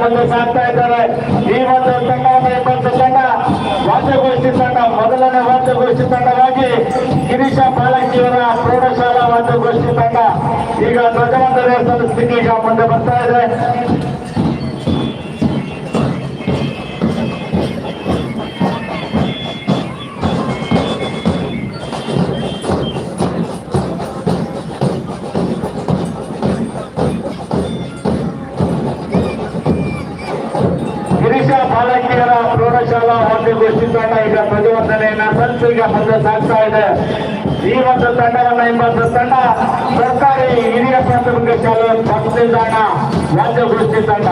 ಮುಂದೆ ಸಾಗ್ತಾ ಇದ್ದಾರೆ. ಈ ಒಂದು ತಂಡವನ್ನು ಇಪ್ಪತ್ತು ತಂಡ ವಾದ್ಯಗೋಷ್ಠಿ ತಂಡ, ಮೊದಲನೇ ವಾದ್ಯಗೋಷ್ಠಿ ತಂಡವಾಗಿ ಗಿರೀಶ ಬಾಲಕಿಯವರ ಪ್ರೌಢಶಾಲಾ ವಾದ್ಯಗೋಷ್ಠಿ ತಂಡ ಈಗ ಧ್ವಜವಂತ ದೇವಸ್ಥಾನ ಸ್ಥಿತಿ ಈಗ ಮುಂದೆ ಬರ್ತಾ ಇದೆ. ಬಾಲಕಿಯರ ಪ್ರೌಢಶಾಲಾ ವಾದ್ಯಗೋಷ್ಠಿ ತಂಡ ಈಗ ಪ್ರತಿಭಟನೆಯನ್ನ ಸಲ್ಲಿಸಿ ಈಗ ಮುಂದೆ ಸಾಗ್ತಾ ಇದೆ. ಈ ಒಂದು ತಂಡವನ್ನ ಎಂಬತ್ತು ತಂಡ ಸರ್ಕಾರಿ ಹಿರಿಯ ಪ್ರಾಥಮಿಕ ಶಾಲೆ ಬಸ್ ರಾಜ್ಯ ವಾದ್ಯಗೋಷ್ಠಿ ತಂಡ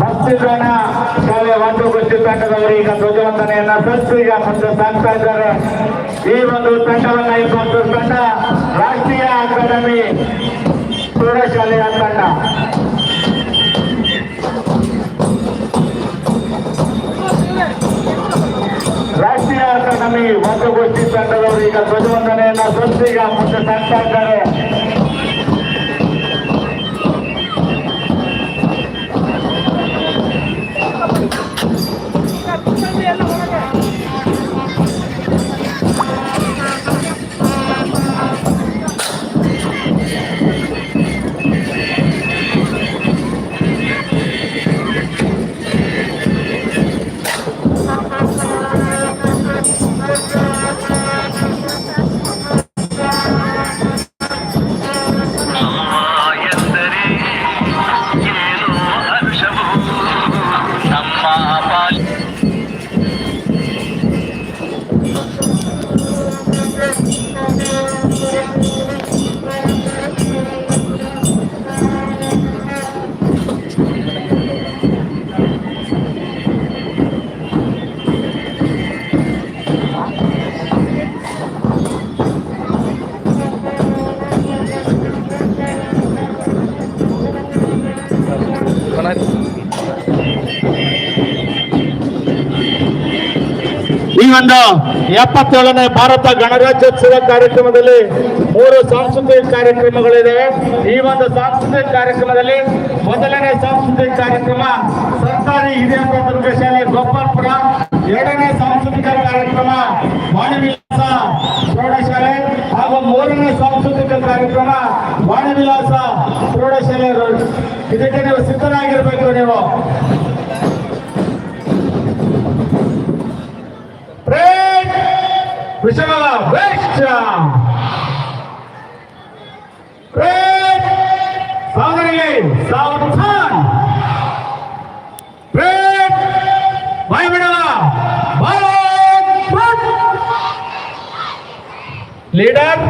ಬರ್ತಿದ್ದಾಣ ವಾದ್ಯಗೋಷ್ಠಿ ತಂಡದವರು ಈಗ ಧ್ವಜವಂದನೆಯನ್ನ ಸತ್ತು ಈಗ ಮುಂದೆ ಸಾಗ್ತಾ ಇದ್ದಾರೆ. ಈ ಒಂದು ತಂಡವನ್ನ ಇಪ್ಪತ್ತು ತಂಡ ರಾಷ್ಟ್ರೀಯ ಅಕಾಡೆಮಿ ಪ್ರೌಢಶಾಲೆಯ ತಂಡ. ರಾಷ್ಟ್ರೀಯ ಅಕಾಡೆಮಿ ವಾದ್ಯಗೋಷ್ಠಿ ತಂಡದವರು ಈಗ ಧ್ವಜವಂದನೆಯನ್ನ ಸತ್ತು ಈಗ ಮುಂದೆ ಸಾಗ್ತಾ ಇದ್ದಾರೆ. ಈ ಒಂದು ಎಪ್ಪತ್ತೇಳನೇ ಭಾರತ ಗಣರಾಜ್ಯೋತ್ಸವ ಕಾರ್ಯಕ್ರಮದಲ್ಲಿ ಮೂರು ಸಾಂಸ್ಕೃತಿಕ ಕಾರ್ಯಕ್ರಮಗಳಿವೆ ಈ ಒಂದು ಸಾಂಸ್ಕೃತಿಕ ಕಾರ್ಯಕ್ರಮದಲ್ಲಿ ಮೊದಲನೇ ಸಾಂಸ್ಕೃತಿಕ ಕಾರ್ಯಕ್ರಮ ಸರ್ಕಾರಿ ಹಿರಿಯ ಪ್ರಾಥಮಿಕ ಶಾಲೆ ಗೋಪಾಲ್ಪುರ. ಎರಡನೇ ಸಾಂಸ್ಕೃತಿಕ ಕಾರ್ಯಕ್ರಮ ವಾಣಿವಿಲಾಸ ಪ್ರೌಢಶಾಲೆ ಹಾಗೂ ಮೂರನೇ ಸಾಂಸ್ಕೃತಿಕ ಕಾರ್ಯಕ್ರಮ ವಾಣಿವಿಲಾಸ ಪ್ರೌಢಶಾಲೆ ಇದಕ್ಕೆ ನೀವು ಸಿದ್ಧರಾಗಿರ್ಬೇಕು ನೀವು break ವಿಷಮಲ West break ಸಾಗರಿಗೆ Savdhaan break ಬಾಯ್ ಬಿಡಲ್ಲ ಲೀಡರ್